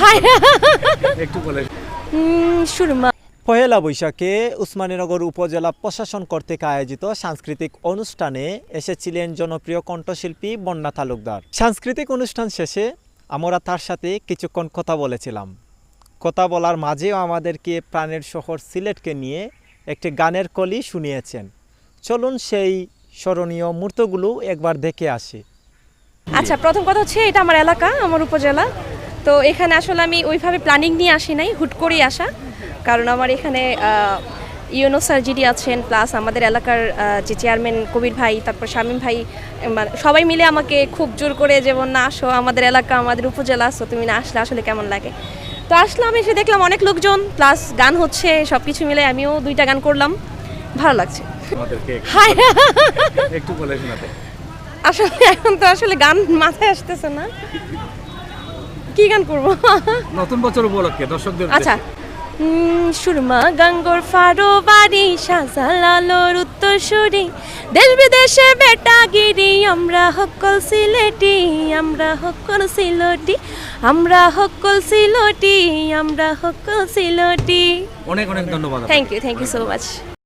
High একটু বলে সুরমা। পহেলা বৈশাখে উসমানীনগর উপজেলা প্রশাসন কর্তৃক আয়োজিত সাংস্কৃতিক অনুষ্ঠানে এসেছিলেন জনপ্রিয় কণ্ঠশিল্পী বন্যা তালুকদার। সাংস্কৃতিক অনুষ্ঠান শেষে আমরা তার সাথে কিছুক্ষণ কথা বলেছিলাম। কথা বলার মাঝেও আমাদেরকে প্রাণের শহর সিলেটকে নিয়ে একটি গানের কলি শুনিয়েছেন। চলুন সেই স্মরণীয় মুহূর্তগুলো একবার দেখে আসি। আচ্ছা প্রথম কথা হচ্ছে এটা আমার এলাকা আমার উপজেলা। তো এখানে আসলে আমি ওইভাবে প্ল্যানিং নিয়ে আসি নাই হুট করেই আসা। কারণ আমার এখানে ইউনো সার্জিডি আছেন প্লাস আমাদের এলাকার যে চেয়ারম্যান কবির ভাই তারপর শামীম ভাই মানে সবাই মিলে আমাকে খুব জোর করে যেমন না আসো আমাদের এলাকা আমাদের উপজেলা আসো তুমি না আসলে আসলে কেমন লাগে? তো আসলাম এসে দেখলাম অনেক লোকজন প্লাস গান হচ্ছে সব কিছু মিলে আমিও দুইটা গান করলাম। ভালো লাগছে। আসলে এখন তো আসলে গান মাথায় আসতেছে না। কি গান করব? নতুন বছর উপলক্ষে দর্শকদের আচ্ছা। সুরমা গাঙ্গর ফারো বাড়ি শাহজালালোর উত্তরসূরি দেশ বিদেশে বেটাগিরি আমরা হকল সিলেটি আমরা হকল সিলটি আমরা হকল সিলটি আমরা হকল সিলটি। অনেক অনেক ধন্যবাদ। Thank you thank you so much